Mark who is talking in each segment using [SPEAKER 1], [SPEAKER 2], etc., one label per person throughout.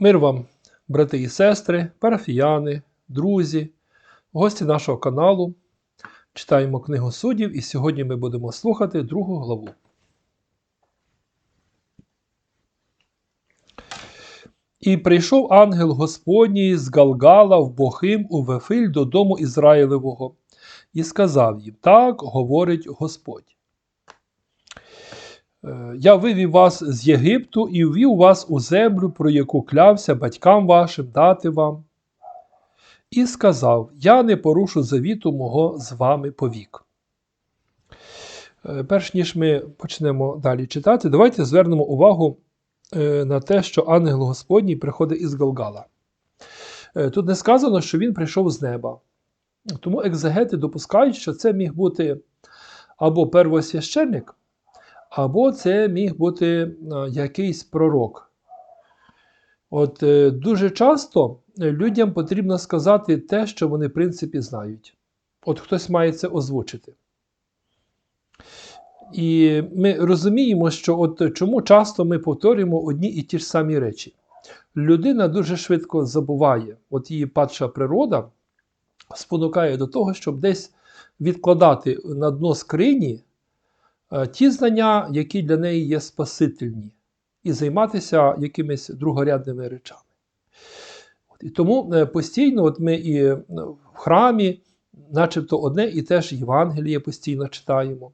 [SPEAKER 1] Мир вам, брати і сестри, парафіяни, друзі, гості нашого каналу. Читаємо книгу суддів, і сьогодні ми будемо слухати другу главу. І прийшов ангел Господній з Галгала в Бохим у Вефиль додому Ізраїлевого, і сказав їм: Так говорить Господь. Е, Я вивів вас з Єгипту і ввів вас у землю, про яку клявся батькам вашим дати вам. І сказав: Я не порушу завіту мого з вами повік. Е, Перш ніж ми почнемо далі читати, давайте звернемо увагу е, на те, що ангел Господній приходить із Галгала. Тут не сказано, що він прийшов з неба. Тому екзегети допускають, що це міг бути або первосвященник, або це міг бути е, якийсь пророк. От е, дуже часто е, людям потрібно сказати те, що вони, в принципі, знають. От хтось має це озвучити. І ми розуміємо, що от чому часто ми повторюємо одні і ті ж самі речі. Людина дуже швидко забуває, от її падша природа спонукає до того, щоб десь відкладати на дно скрині ті знання, які для неї є спасительні, і займатися якимись другорядними речами. От, І тому е, постійно от ми і е, в храмі, начебто одне і те ж Євангеліє постійно читаємо.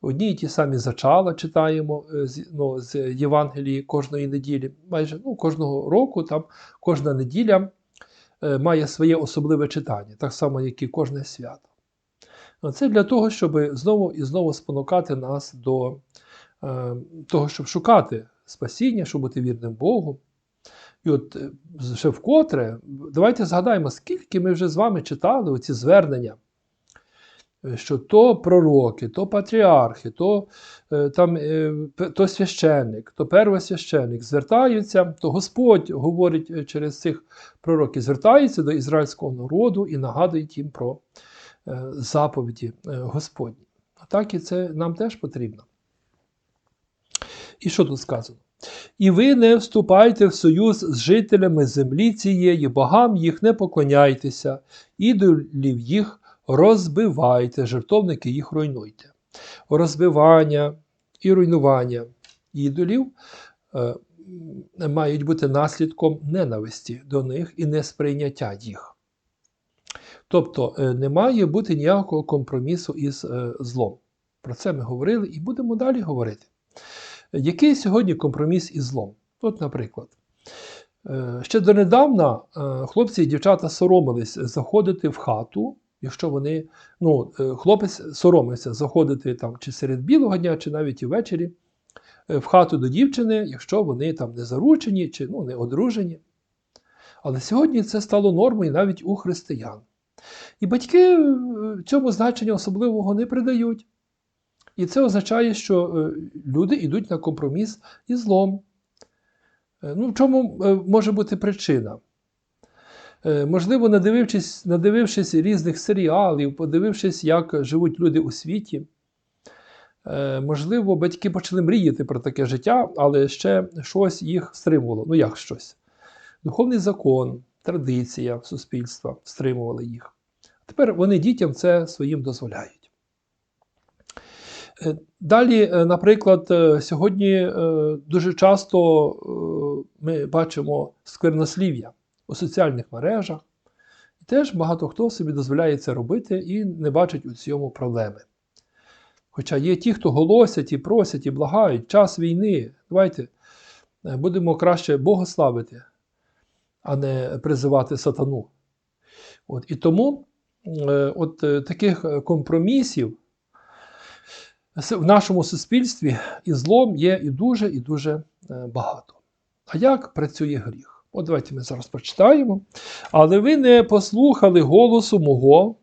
[SPEAKER 1] Одні і ті самі зачала читаємо е, ну, з Євангелії кожної неділі, майже ну, кожного року, там кожна неділя е, має своє особливе читання, так само, як і кожне свято. Це для того, щоб знову і знову спонукати нас до е, того, щоб шукати спасіння, щоб бути вірним Богу. І от е, ще вкотре, давайте згадаємо, скільки ми вже з вами читали оці звернення, е, що то пророки, то патріархи, то, е, там, то священник, то первосвященник звертаються, то Господь говорить через цих пророків, звертається до ізраїльського народу і нагадують їм про заповіді е, Господні. Так і це нам теж потрібно. І що тут сказано? І ви не вступайте в союз з жителями землі цієї, богам їх не поклоняйтеся, ідолів їх розбивайте, жертовники їх руйнуйте. Розбивання і руйнування ідолів е, мають бути наслідком ненависті до них і несприйняття їх. Тобто е, не має бути ніякого компромісу із е, злом. Про це ми говорили і будемо далі говорити. Який сьогодні компроміс із злом? От, наприклад, е, ще донедавна хлопці і дівчата соромились заходити в хату, якщо вони, ну, хлопець соромився заходити там чи серед білого дня, чи навіть і ввечері е, в хату до дівчини, якщо вони там не заручені чи ну, не одружені. Але сьогодні це стало нормою навіть у християн. І батьки е, цьому значення особливого не придають. І це означає, що е, люди йдуть на компроміс із злом. Е, Ну, в чому може бути причина? Можливо, надивившись, надивившись різних серіалів, подивившись, як живуть люди у світі. Можливо, батьки почали мріяти про таке життя, але ще щось їх стримувало. Ну, як щось? Духовний закон, традиція суспільства стримували їх. Тепер вони дітям це своїм дозволяють. Е, Далі, е, наприклад, е, сьогодні дуже часто ми бачимо сквернослів'я у соціальних мережах. І теж багато хто собі дозволяє це робити і не бачить у цьому проблеми. Хоча є ті, хто голосять і просять і благають, час війни, давайте будемо краще Бога славити, а не призивати сатану. От, і тому е, от, е, таких е, компромісів в нашому суспільстві і злом є і дуже і дуже багато. А як працює гріх? От давайте ми зараз прочитаємо. Але ви не послухали голосу мого.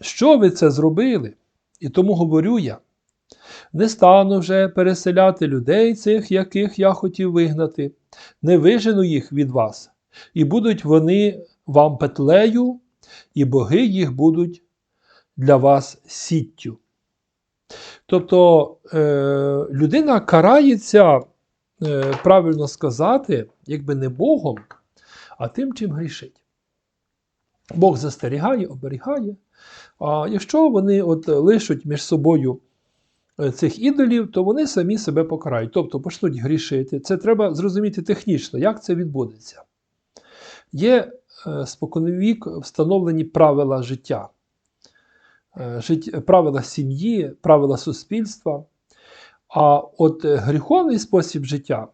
[SPEAKER 1] Що ви це зробили? І тому говорю я: не стану вже переселяти людей цих, яких я хотів вигнати, не вижену їх від вас, і будуть вони вам петлею, і боги їх будуть для вас сіттю. Тобто е, людина карається е, правильно сказати, якби не Богом, а тим, чим грішить. Бог застерігає, оберігає. А якщо вони от лишуть між собою цих ідолів, то вони самі себе покарають, тобто почнуть грішити. Це треба зрозуміти технічно, як це відбудеться. Є е, споконвік встановлені правила життя, е, правила сім'ї, правила суспільства. А от е, гріховний спосіб життя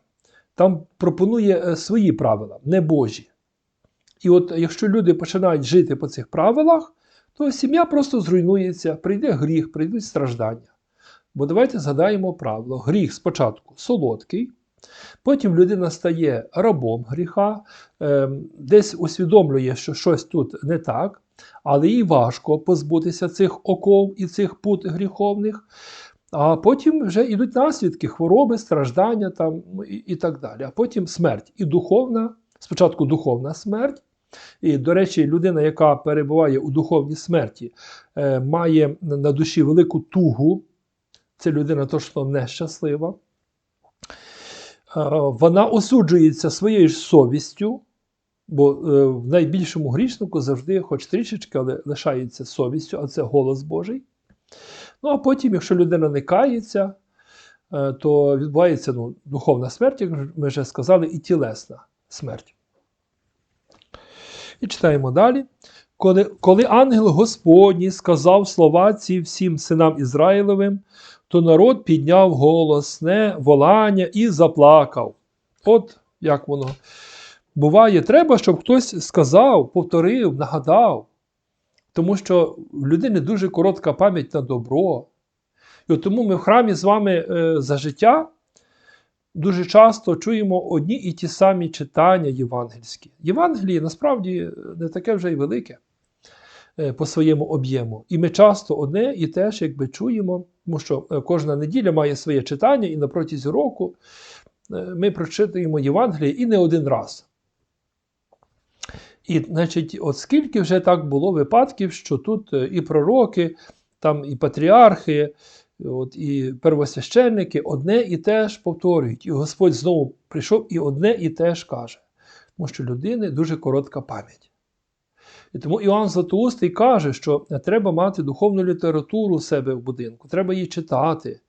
[SPEAKER 1] там пропонує е, свої правила, не Божі. І от якщо люди починають жити по цих правилах, то сім'я просто зруйнується, прийде гріх, прийдуть страждання. Бо давайте згадаємо правило: гріх спочатку солодкий, потім людина стає рабом гріха, ем, десь усвідомлює, що щось тут не так, але їй важко позбутися цих оков і цих пут гріховних. А потім вже йдуть наслідки хвороби, страждання там, ну, і, і так далі. А потім смерть і духовна, спочатку духовна смерть. І, до речі, людина, яка перебуває у духовній смерті, е, має на душі велику тугу. Це людина точно нещаслива. Е, вона осуджується своєю ж совістю, бо е, в найбільшому грішнику завжди, хоч трішечки, але лишається совістю, а це голос Божий. Ну, а потім, якщо людина не кається, е, то відбувається ну, духовна смерть, як ми вже сказали, і тілесна смерть. І читаємо далі. Коли, коли ангел Господній сказав слова ці всім синам Ізраїлевим, то народ підняв голосне волання і заплакав. От як воно буває, треба, щоб хтось сказав, повторив, нагадав. Тому що в людини дуже коротка пам'ять на добро. І от тому ми в храмі з вами е, за життя дуже часто чуємо одні і ті самі читання євангельські. Євангеліє насправді не таке вже й велике е, по своєму об'єму. І ми часто одне і те ж якби чуємо, тому що е, кожна неділя має своє читання, і на протязі року е, ми прочитуємо Євангеліє і не один раз. І, значить, от скільки вже так було випадків, що тут е, і пророки, там і патріархи, от, і первосвященники одне і те ж повторюють. І Господь знову прийшов і одне і те ж каже. Тому що людини дуже коротка пам'ять. І тому Іоанн Златоустий каже, що треба мати духовну літературу у себе в будинку, треба її читати.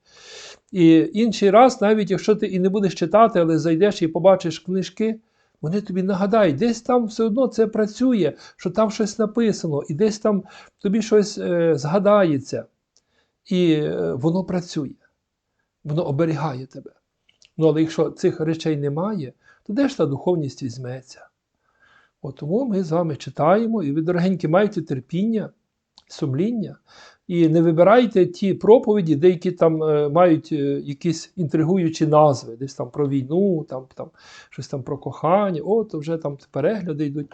[SPEAKER 1] І інший раз, навіть якщо ти і не будеш читати, але зайдеш і побачиш книжки, вони тобі нагадають, десь там все одно це працює, що там щось написано, і десь там тобі щось е, згадається. І е, воно працює, воно оберігає тебе. Ну, але якщо цих речей немає, то де ж та духовність візьметься? От тому ми з вами читаємо, і ви, дорогенькі, маєте терпіння, сумління. І не вибирайте ті проповіді, деякі там е, мають е, якісь інтригуючі назви, десь там про війну, там, там щось там про кохання, от вже там перегляди йдуть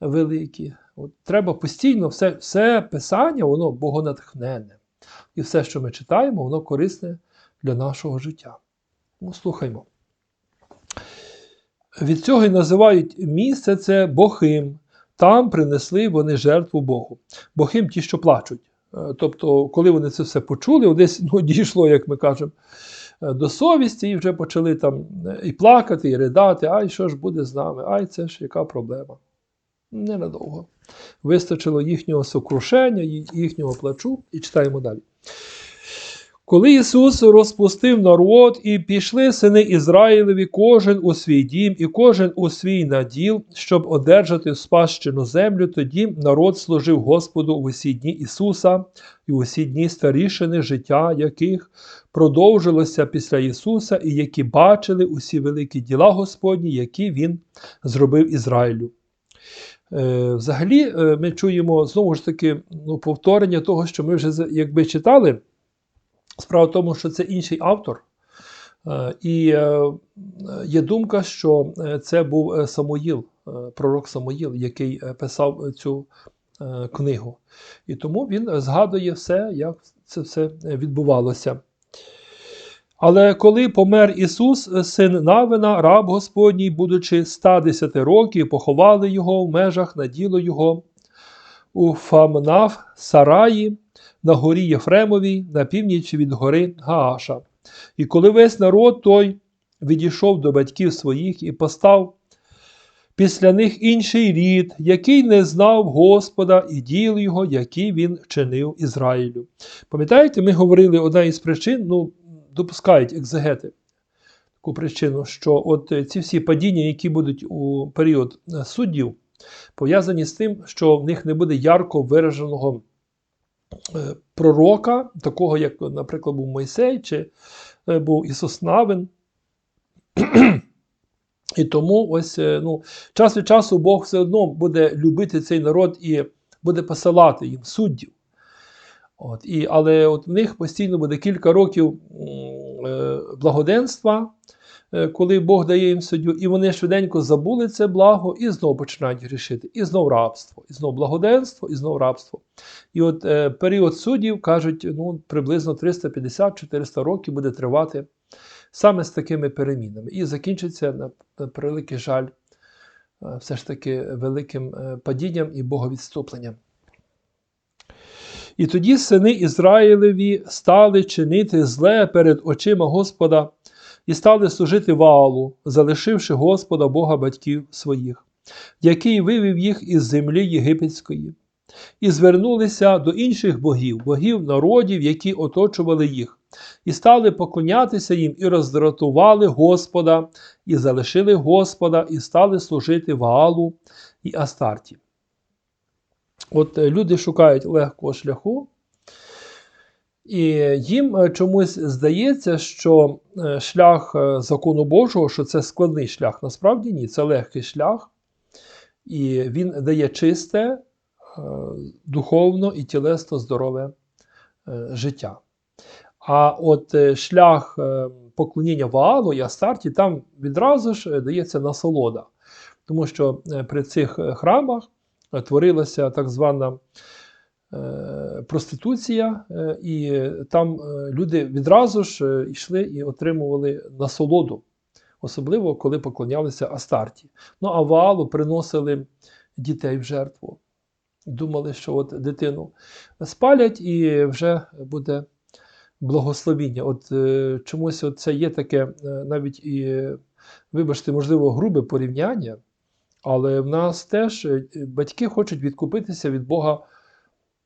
[SPEAKER 1] великі. От, Треба постійно все, все писання, воно богонатхненне. І все, що ми читаємо, воно корисне для нашого життя. Ну, слухаймо. Від цього і називають місце це Бохим. Там принесли вони жертву Богу. Бохим ті, що плачуть. Е, Тобто, коли вони це все почули, десь ну, дійшло, як ми кажемо, е, до совісті, і вже почали там е, і плакати, і ридати, ай, що ж буде з нами? Ай, це ж яка проблема. Ненадовго. Вистачило їхнього сокрушення, їхнього плачу, і читаємо далі. Коли Ісус розпустив народ, і пішли сини Ізраїлеві, кожен у свій дім і кожен у свій наділ, щоб одержати спадщину землю, тоді народ служив Господу в усі дні Ісуса і усі дні старішини життя, яких продовжилося після Ісуса, і які бачили усі великі діла Господні, які Він зробив Ізраїлю. Е, Взагалі, е, ми чуємо знову ж таки ну, повторення того, що ми вже якби читали. Справа в тому, що це інший автор. Е, І е, є думка, що е, це був е, Самуїл, е, пророк Самуїл, який е, писав цю е, книгу. І тому він е, згадує все, як це все е, відбувалося. Але коли помер Ісус, е, син Навина, раб Господній, будучи 110 років, поховали його в межах на діло його у Фамнав Сараї, на горі Єфремовій, на північ від гори Гааша. І коли весь народ той відійшов до батьків своїх і постав після них інший рід, який не знав Господа і діл його, які він чинив Ізраїлю. Пам'ятаєте, ми говорили одна із причин, ну, допускають екзегети таку причину, що от ці всі падіння, які будуть у період суддів, пов'язані з тим, що в них не буде ярко вираженого е, пророка, такого, як, наприклад, був Мойсей чи е, був Ісус Навин. І тому ось е, ну, час від часу Бог все одно буде любити цей народ і буде посилати їм суддів. От, і, Але от в них постійно буде кілька років благоденства, е, коли Бог дає їм суддю, і вони швиденько забули це благо і знову починають грішити. І знов рабство, і знов благоденство, і знов рабство. І от е, період суддів, кажуть, ну, приблизно 350-400 років буде тривати саме з такими перемінами. І закінчиться, на, превеликий жаль, е, все ж таки великим е, падінням і боговідступленням. І тоді сини Ізраїлеві стали чинити зле перед очима Господа і стали служити Ваалу, залишивши Господа Бога батьків своїх, який вивів їх із землі єгипетської, і звернулися до інших богів, богів народів, які оточували їх, і стали поклонятися їм, і роздратували Господа, і залишили Господа, і стали служити Ваалу і Астарті. От е, люди шукають легкого шляху, і їм е, чомусь здається, що е, шлях закону Божого, що це складний шлях. Насправді ні, це легкий шлях, і він дає чисте, духовно і тілесно здорове життя. А от шлях поклоніння Ваалу і Астарті, там відразу ж дається насолода. Тому що при цих храмах творилася так звана е, проституція, е, і там е, люди відразу ж йшли і отримували насолоду, особливо коли поклонялися Астарті. Ну а Ваалу приносили дітей в жертву. Думали, що от дитину спалять і вже буде благословіння. От чомусь це є таке навіть і, вибачте, можливо, грубе порівняння. Але в нас теж е, батьки хочуть відкупитися від Бога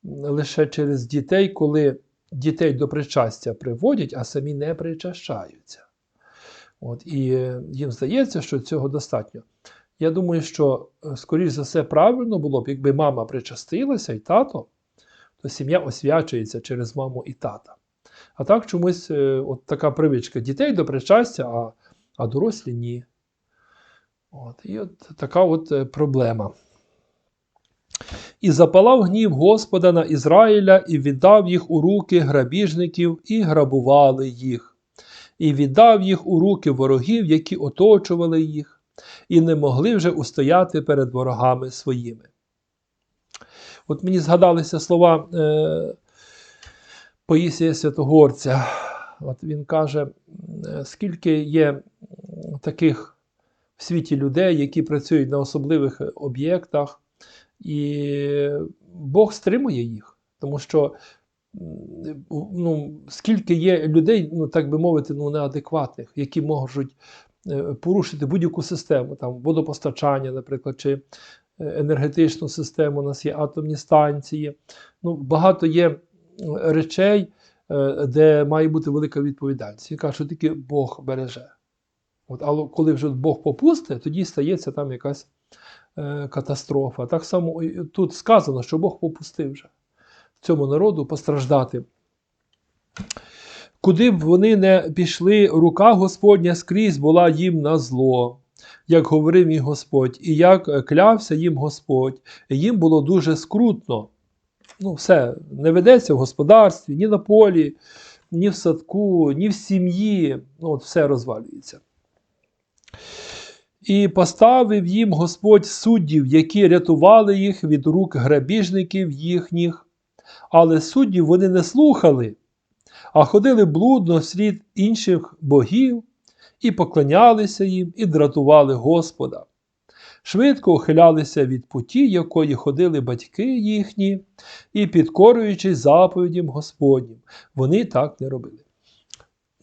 [SPEAKER 1] лише через дітей, коли дітей до причастя приводять, а самі не причащаються. От, І е, їм здається, що цього достатньо. Я думаю, що, е, скоріш за все, правильно було б, якби мама причастилася і тато, то сім'я освячується через маму і тата. А так чомусь от така привичка дітей до причастя, а, а дорослі ні. От, І от така от е, проблема. І запалав гнів Господа на Ізраїля, і віддав їх у руки грабіжників, і грабували їх, і віддав їх у руки ворогів, які оточували їх, і не могли вже устояти перед ворогами своїми. От мені згадалися слова е, Поїсія Святогорця. От Він каже, «Е, скільки є таких в світі людей, які працюють на особливих об'єктах, і Бог стримує їх, тому що ну, скільки є людей, ну так би мовити, ну, неадекватних, які можуть е, порушити будь-яку систему, там водопостачання, наприклад, чи е, енергетичну систему, у нас є атомні станції. Ну, Багато є речей, е, де має бути велика відповідальність. Каже, що тільки Бог береже. От, Але коли вже Бог попустить, тоді стається там якась е, катастрофа. Так само тут сказано, що Бог попустив вже цьому народу постраждати. Куди б вони не пішли, рука Господня скрізь була їм на зло, як говорив їм Господь, і як клявся їм Господь, їм було дуже скрутно. Ну, все, не ведеться в господарстві, ні на полі, ні в садку, ні в сім'ї. Ну, от Все розвалюється. І поставив їм Господь суддів, які рятували їх від рук грабіжників їхніх. Але суддів вони не слухали, а ходили блудно вслід інших богів, і поклонялися їм, і дратували Господа. Швидко ухилялися від путі, якої ходили батьки їхні, і, підкорюючись заповідям Господнім, вони так не робили.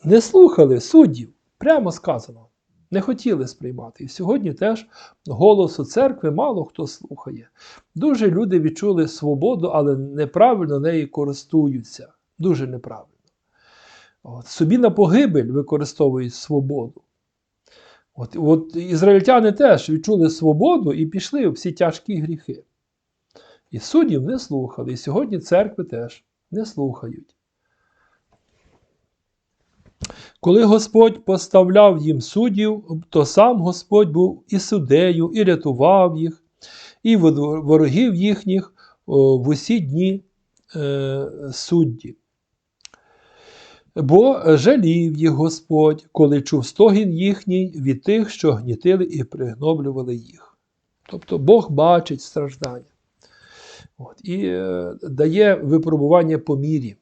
[SPEAKER 1] Не слухали суддів Прямо сказано. Не хотіли сприймати. І сьогодні теж голосу церкви мало хто слухає. Дуже люди відчули свободу, але неправильно нею користуються. Дуже неправильно. От, собі на погибель використовують свободу. От, от Ізраїльтяни теж відчули свободу і пішли у всі тяжкі гріхи. І суддів не слухали. І сьогодні церкви теж не слухають. Коли Господь поставляв їм суддів, то сам Господь був і суддею, і рятував їх, і ворогів їхніх в усі дні е, судді. Бо жалів їх Господь, коли чув стогін їхній від тих, що гнітили і пригноблювали їх. Тобто Бог бачить страждання От, і е, дає випробування по мірі.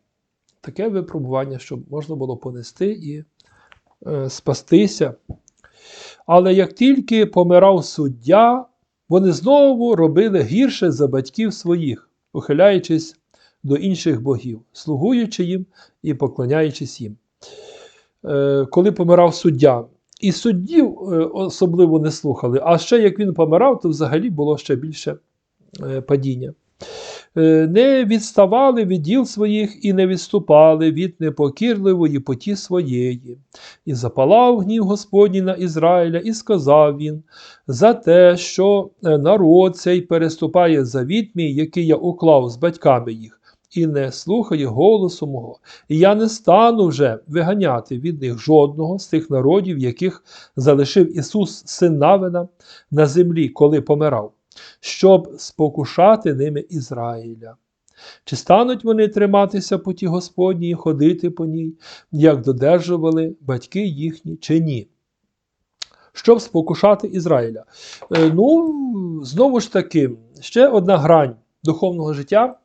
[SPEAKER 1] Таке випробування, щоб можна було понести і е, спастися. Але як тільки помирав суддя, вони знову робили гірше за батьків своїх, ухиляючись до інших богів, слугуючи їм і поклоняючись їм. Е, коли помирав суддя, і суддів е, особливо не слухали, а ще як він помирав, то взагалі було ще більше е, падіння. Е, не відставали від діл своїх і не відступали від непокірливої поті своєї. І запалав гнів Господній на Ізраїля, і сказав він за те, що е, народ цей переступає завіт мій, який я уклав з батьками їх. І не слухає голосу мого, і я не стану вже виганяти від них жодного з тих народів, яких залишив Ісус син Навина на землі, коли помирав щоб спокушати ними Ізраїля. Чи стануть вони триматися путі Господній і ходити по ній, як додержували батьки їхні, чи ні? Щоб спокушати Ізраїля. Е, ну, знову ж таки, ще одна грань духовного життя.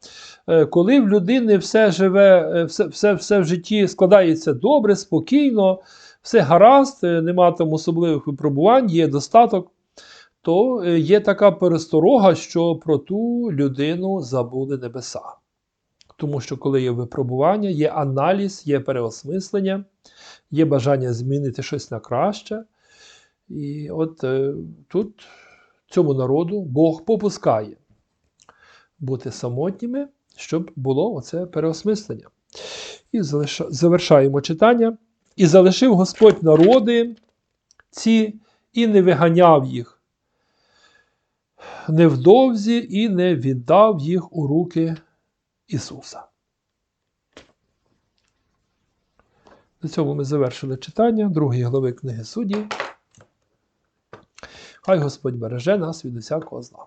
[SPEAKER 1] Е, коли в людини все живе, е, все, все, все в житті складається добре, спокійно, все гаразд, нема там особливих випробувань, є достаток то е, є така пересторога, що про ту людину забули небеса. Тому що, коли є випробування, є аналіз, є переосмислення, є бажання змінити щось на краще. І от е, тут цьому народу Бог попускає бути самотніми, щоб було оце переосмислення. І завершаємо читання. І залишив Господь народи ці і не виганяв їх невдовзі і не віддав їх у руки Ісуса. На цьому ми завершили читання другої глави книги суддів. Хай Господь береже нас від усякого зла.